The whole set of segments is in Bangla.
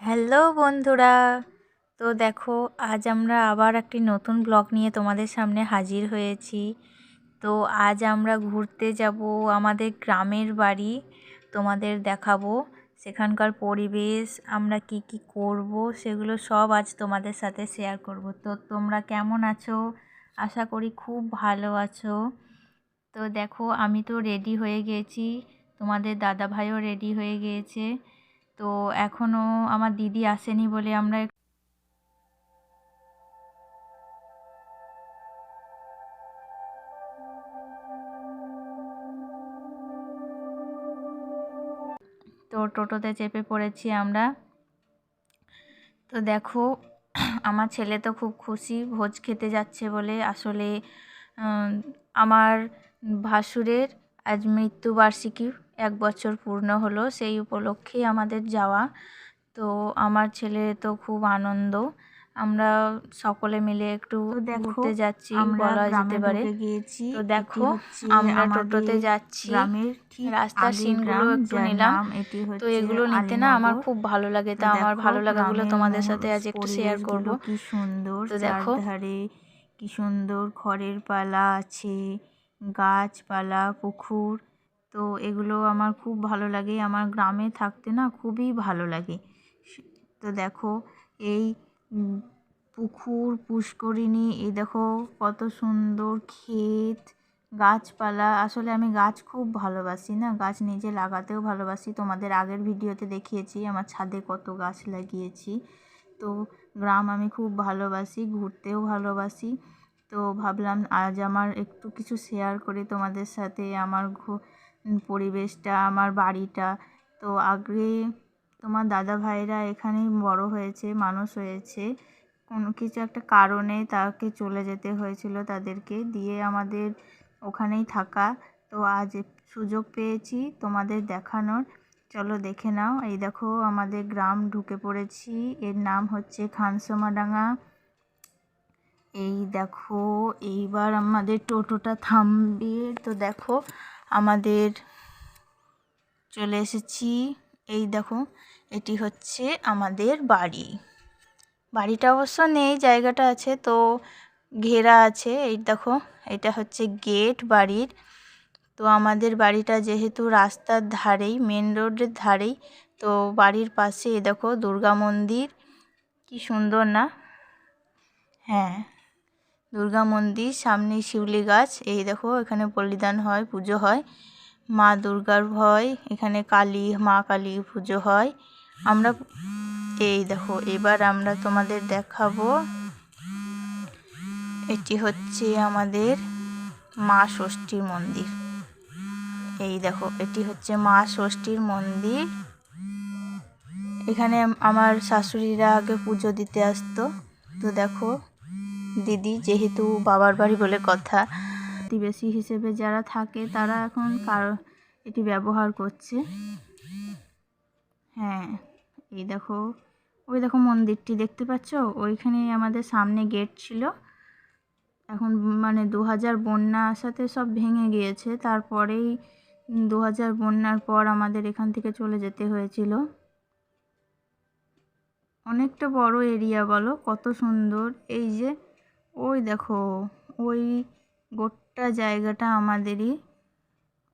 হ্যালো বন্ধুরা। তো দেখো, আজ আমরা আবার একটি নতুন ব্লগ নিয়ে তোমাদের সামনে হাজির হয়েছি। তো আজ আমরা ঘুরতে যাব আমাদের গ্রামের বাড়ি, তোমাদের দেখাবো সেখানকার পরিবেশ, আমরা কি কি করব, সেগুলো সব আজ তোমাদের সাথে শেয়ার করব। তো তোমরা কেমন আছো? আশা করি খুব ভালো আছো। তো দেখো, আমি তো রেডি হয়ে গেছি। তোমাদের দাদা ভাইও রেডি হয়ে গিয়েছে তো এখনও আমার দিদি আসেনি বলে আমরা তো টোটোতে চেপে পড়েছি আমরা। তো দেখো, আমার ছেলে তো খুব খুশি, ভোজ খেতে যাচ্ছে বলে। আসলে আমার ভাসুরের আজ মৃত্যুবার্ষিকী। এক বছর পূর্ণ হলো সেই উপলক্ষেই আমাদের যাওয়া। তো আমার ছেলে তো খুব আনন্দ। আমরা সকলে মিলে একটু ঘুরতে যাচ্ছি বলা যেতে পারে। গিয়েছি। তো দেখো আমরা টোটোতে যাচ্ছি। রাস্তার সিনগুলো একটু নিলাম। তো এগুলো নিতে না আমার খুব ভালো লাগে। তো আমার ভালো লাগাগুলো তোমাদের সাথে আজ একটু শেয়ার করব। কি সুন্দর। তো দেখো। কি সুন্দর খড়ের পালা আছে গাছপালা পুকুর। তো এগুলো আমার খুব ভালো লাগে। আমার গ্রামে থাকতে না খুবই ভালো লাগে। তো দেখো, এই পুকুর, পুষ্করিণী, এই দেখো কত সুন্দর ক্ষেত, গাছপালা। আসলে আমি গাছ খুব ভালোবাসি না। গাছ নিজে লাগাতেও ভালোবাসি। তোমাদের আগের ভিডিওতে দেখিয়েছি, আমার ছাদে কত গাছ লাগিয়েছি। তো গ্রাম আমি খুব ভালোবাসি, ঘুরতেও ভালোবাসি। তো ভাবলাম আজ আমার একটু কিছু শেয়ার করি তোমাদের সাথে আমার পরিবেশটা, আমার বাড়িটা। তো আগে তোমার দাদা ভাইরা এখানেই বড় হয়েছে, মানুষ হয়েছে। কোনো কিছু একটা কারণে তাকে চলে যেতে হয়েছিল তাদেরকে, দিয়ে আমাদের ওখানেই থাকা। তো আজ সুযোগ পেয়েছি তোমাদের দেখানোর। চলো দেখে নাও। এই দেখো আমাদের গ্রাম ঢুকে পড়েছি। এর নাম হচ্ছে খানসোমাডাঙ্গা। এই দেখো, এইবার আমাদের টোটোটা থামবে। তো দেখো আমাদের চলে এসেছি। এই দেখো, এটি হচ্ছে আমাদের বাড়ি। বাড়িটা অবশ্য নেই, জায়গাটা আছে তো ঘেরা আছে। এই দেখো, এটা হচ্ছে গেট বাড়ির। তো আমাদের বাড়িটা যেহেতু রাস্তার ধারেই, মেন রোডের ধারেই, তো বাড়ির পাশে দেখো দুর্গা মন্দির। কি সুন্দর না? হ্যাঁ। দুর্গা মন্দির, সামনে শিউলি গাছ, এই দেখো এখানে বলিদান হয়, পুজো হয়। মা দুর্গার ভয়, এখানে কালী, মা কালী পুজো হয়। আমরা এই দেখো, এবার আমরা তোমাদের দেখাবো। এটি হচ্ছে আমাদের মা ষষ্ঠীর মন্দির। এই দেখো, এটি হচ্ছে মা ষষ্ঠীর মন্দির। এখানে আমার শাশুড়িরা আগে পুজো দিতে আসতো। তো দেখো দিদি, যেহেতু বাবার বাড়ি বলে কথা, প্রতিবেশী হিসেবে যারা থাকে, তারা এখন কার, এটি ব্যবহার করছে। হ্যাঁ এই দেখো, ওই দেখো মন্দিরটি দেখতে পাচ্ছ? ওইখানে আমাদের সামনে গেট ছিল। এখন মানে দু হাজার বন্যা আসাতে সব ভেঙে গিয়েছে। তারপরেই দু হাজার বন্যার পর আমাদের এখান থেকে চলে যেতে হয়েছিল। অনেকটা বড় এরিয়া বলো, কত সুন্দর। এই যে ওই দেখো, ওই গোটা জায়গাটা আমাদেরই।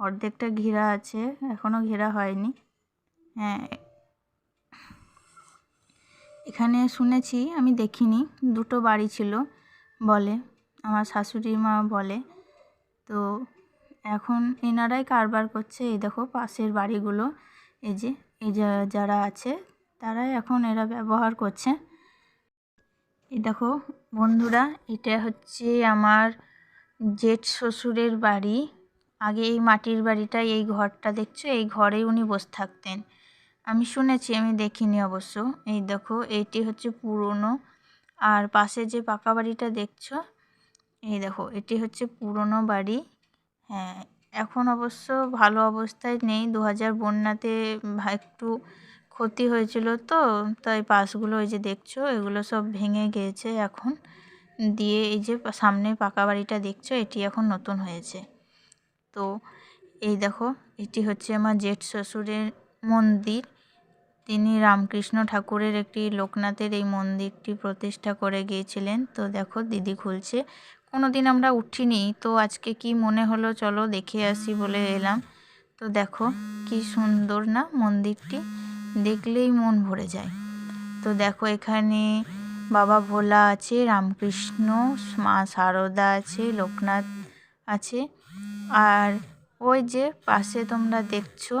অর্ধেকটা ঘেরা আছে এখনও ঘেরা হয়নি। হ্যাঁ। এখানে শুনেছি, আমি দেখিনি, দুটো বাড়ি ছিল বলে, আমার শাশুড়ি মা বলে। তো এখন এনারাই কারবার করছে, এই দেখো পাশের বাড়িগুলো, এই যে, এই যারা আছে, তারাই এখন এরা ব্যবহার করছে। এই দেখো, বন্ধুরা, এটা হচ্ছে আমার জেঠ শ্বশুরের বাড়ি। আগে এই মাটির বাড়িটা এই ঘরটা দেখছ? এই ঘরেই উনি বসে থাকতেন। আমি শুনেছি, আমি দেখিনি অবশ্য। এই দেখো এইটি হচ্ছে পুরনো। আর পাশে যে পাকা বাড়িটা দেখছ, এই দেখো, এটি হচ্ছে পুরনো বাড়ি। হ্যাঁ এখন অবশ্য ভালো অবস্থায় নেই। দু হাজার বন্যাতে একটু ক্ষতি হয়েছিল তো, তাই পাশগুলো ওই যে দেখছ, এগুলো সব ভেঙে গিয়েছে এখন। দিয়ে এই যে সামনে পাকা বাড়িটা দেখছ, এটি এখন নতুন হয়েছে। তো এই দেখো, এটি হচ্ছে আমার জেঠ শ্বশুরের মন্দির। তিনি রামকৃষ্ণ ঠাকুরের একটি লোকনাথের এই মন্দিরটি প্রতিষ্ঠা করে গিয়েছিলেন। তো দেখো, দিদি খুলছে। কোনো দিন আমরা উঠিনি, তো আজকে কি মনে হলো চলো দেখে আসি বলে এলাম। তো দেখো, কি সুন্দর না মন্দিরটি। দেখলেই মন ভরে যায়। তো দেখো এখানে বাবা ভোলা আছে, রামকৃষ্ণ, মা সারদা আছে, লোকনাথ আছে। আর ওই যে পাশে তোমরা দেখছ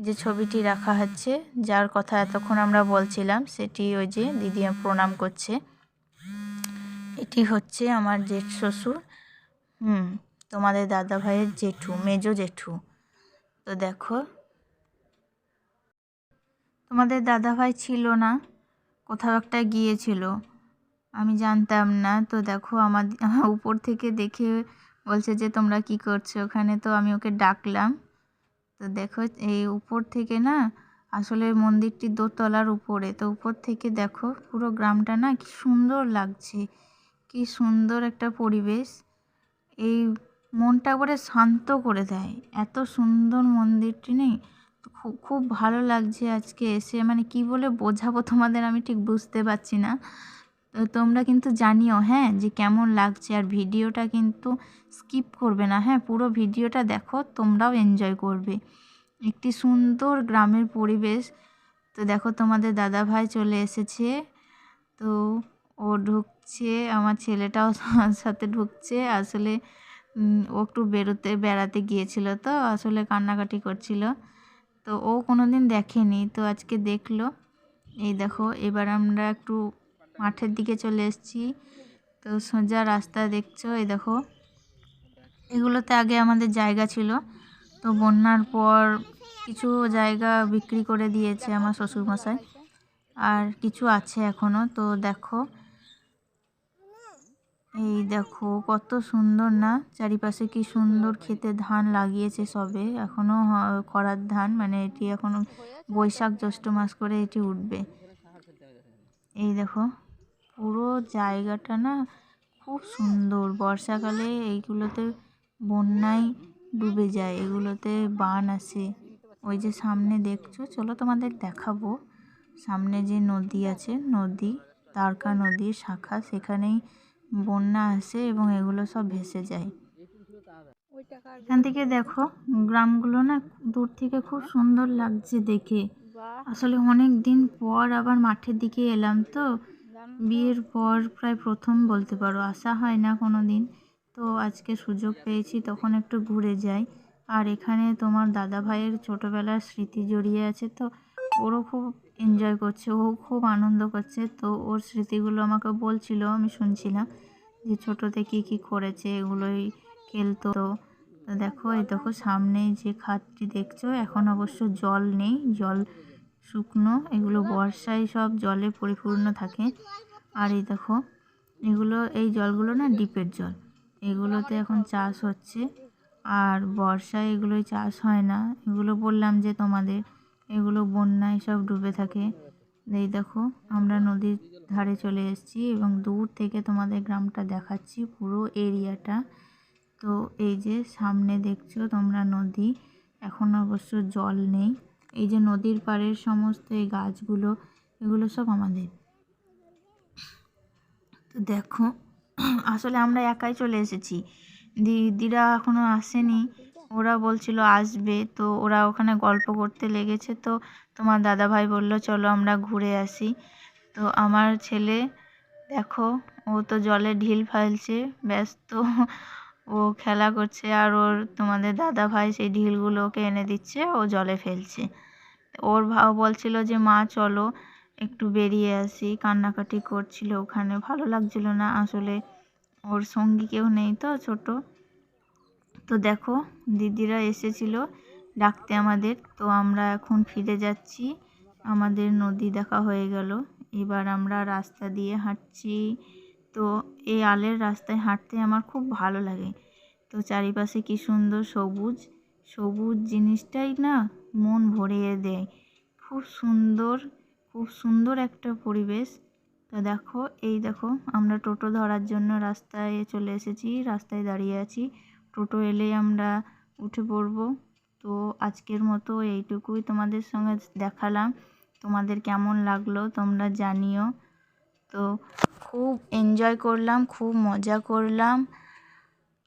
যে ছবিটি রাখা হচ্ছে, যার কথা এতক্ষণ আমরা বলছিলাম, সেটি ওই যে দিদি প্রণাম করছে। এটি হচ্ছে আমার জেঠ শ্বশুর, হুম, তোমাদের দাদা ভাইয়ের জেঠু, মেজো জেঠু। তো দেখো তোমাদের দাদাভাই ছিল না, কোথাও একটা গিয়েছিল। আমি জানতাম না। তো দেখো আমার উপর থেকে দেখে বলছে যে, তোমরা কি করছ? ওখানে তো আমি ওকে ডাকলাম। তো দেখো এই উপর থেকে না, আসলে মন্দিরটি দোতলার উপরে। তো উপর থেকে দেখো পুরো গ্রামটা না কি সুন্দর লাগছে। কি সুন্দর একটা পরিবেশ। এই মনটা একবারে শান্ত করে দেয়। এত সুন্দর মন্দিরটি নেই। খুব খুব ভালো লাগছে আজকে এসে। মানে কি বলে বোঝাবো তোমাদের আমি ঠিক বুঝতে পারছি না। তো তোমরা কিন্তু জানিও হ্যাঁ যে কেমন লাগছে। আর ভিডিওটা কিন্তু স্কিপ করবে না হ্যাঁ পুরো ভিডিওটা দেখো, তোমরাও এনজয় করবে। একটি সুন্দর গ্রামের পরিবেশ। তো দেখো তোমাদের দাদা ভাই চলে এসেছে। তো ও ঢুকছে, আমার ছেলেটাও সাথে ঢুকছে। আসলে ও একটু বেরোতে, বেড়াতে গিয়েছিল তো, আসলে কান্নাকাটি করছিল। তো ও কোনো দিন দেখেনি। তো আজকে দেখল। এই দেখো, এবার আমরা একটু মাঠের দিকে চলে এসেছি। তো সোজা রাস্তা দেখছ, এই দেখো। এগুলোতে আগে আমাদের জায়গা ছিল। তো বন্যার পর কিছু জায়গা বিক্রি করে দিয়েছে আমার শ্বশুরমশাই। আর কিছু আছে এখনও তো দেখো এই দেখো, কত সুন্দর না? চারিপাশে কি সুন্দর খেতে ধান লাগিয়েছে সবে। এখনও করার ধান মানে এটি এখনও বৈশাখ জ্যৈষ্ঠ মাস করে এটি উঠবে। এই দেখো, পুরো জায়গাটা না খুব সুন্দর। বর্ষাকালে এইগুলোতে বন্যায় ডুবে যায়, এগুলোতে বান আসে। ওই যে সামনে দেখছ, চলো তোমাদের দেখাবো। সামনে যে নদী আছে, নদী, তারকা নদীর শাখা, সেখানেই বন্যা আসে এবং এগুলো সব ভেসে যায়। এখান থেকে দেখো, গ্রামগুলো না দূর থেকে খুব সুন্দর লাগছে দেখে। আসলে অনেক দিন পর আবার মাঠের দিকে এলাম তো। বিয়ের পর প্রায় প্রথম বলতে পারো, আসা হয় না কোনো দিন তো আজকে সুযোগ পেয়েছি, তখন একটু ঘুরে যাই। আর এখানে তোমার দাদা ভাইয়ের ছোটোবেলার স্মৃতি জড়িয়ে আছে তো ওরও খুব এনজয় করছে, ও খুব আনন্দ করছে। তো ওর স্মৃতিগুলো আমাকে বলছিল, আমি শুনছিলাম যে ছোটোতে কী কী করেছে, এগুলোই খেলতো। তো দেখো, এই দেখো, সামনে যে খাতটি দেখছ, এখন অবশ্য জল নেই, জল শুকনো, এগুলো বর্ষায় সব জলে পরিপূর্ণ থাকে। আর এই দেখো, এগুলো, এই জলগুলো না ডিপের জল, এগুলোতে এখন চাষ হচ্ছে। আর বর্ষায় এগুলোই চাষ হয় না, এগুলো বললাম যে তোমাদের এগুলো বন্যায় সব ডুবে থাকে। এই দেখো, আমরা নদীর ধারে চলে এসেছি এবং দূর থেকে তোমাদের গ্রামটা দেখাচ্ছি পুরো এরিয়াটা। তো এই যে সামনে দেখছ তোমরা নদী, এখন অবশ্য জল নেই। এই যে নদীর পাড়ের সমস্ত এই গাছগুলো, এগুলো সব আমাদের। তো দেখো, আসলে আমরা একাই চলে এসেছি। দিদিরা এখনও আসেনি। ওরা বলছিল, আসবে। তো ওরা ওখানে গল্প করতে লেগেছে। তো তোমার দাদাভাই বলল, চলো আমরা ঘুরে আসি। তো আমার ছেলে, দেখো, ও তো জলে ঢিল ফেলছে, ব্যস্ত। ও খেলা করছে আর ওর তোমাদের দাদা ভাই সেই ঢিলগুলো ওকে এনে দিচ্ছে, ও জলে ফেলছে। ওর ভাও বলছিল যে, মা, চলো, একটু বেরিয়ে আসি। কান্নাকাটি করছিল ওখানে, ভালো লাগছিল না। আসলে ওর সঙ্গী কেউ নেই তো, ছোট। তো দেখো, দিদিরা এসেছিল ডাকতে আমাদের। তো আমরা এখন ফিরে যাচ্ছি। আমাদের নদী দেখা হয়ে গেল। এবার আমরা রাস্তা দিয়ে হাঁটছি। তো এই আলের রাস্তায় হাঁটতে আমার খুব ভালো লাগে। তো চারিপাশে কি সুন্দর সবুজ। সবুজ জিনিসটাই না মন ভরিয়ে দেয়। খুব সুন্দর খুব সুন্দর একটা পরিবেশ। তো দেখো, এই দেখো, আমরা টোটো ধরার জন্য রাস্তায় চলে এসেছি। রাস্তায় দাঁড়িয়ে আছি। টোটো এলেই আমরা উঠে পড়ব। তো আজকের মতো এইটুকুই তোমাদের সঙ্গে দেখালাম। তোমাদের কেমন লাগল তোমরা জানিও। তো খুব এনজয় করলাম, খুব মজা করলাম।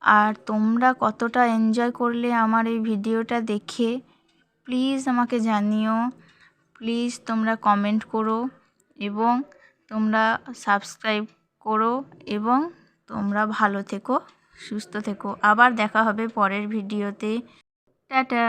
আর তোমরা কতটা এনজয় করলে আমার এই ভিডিওটা দেখে প্লিজ আমাকে জানিও। প্লিজ তোমরা কমেন্ট করো এবং তোমরা সাবস্ক্রাইব করো এবং তোমরা ভালো থেকো। সুস্থ থেকো। আবার দেখা হবে পরের ভিডিওতে। টাটা।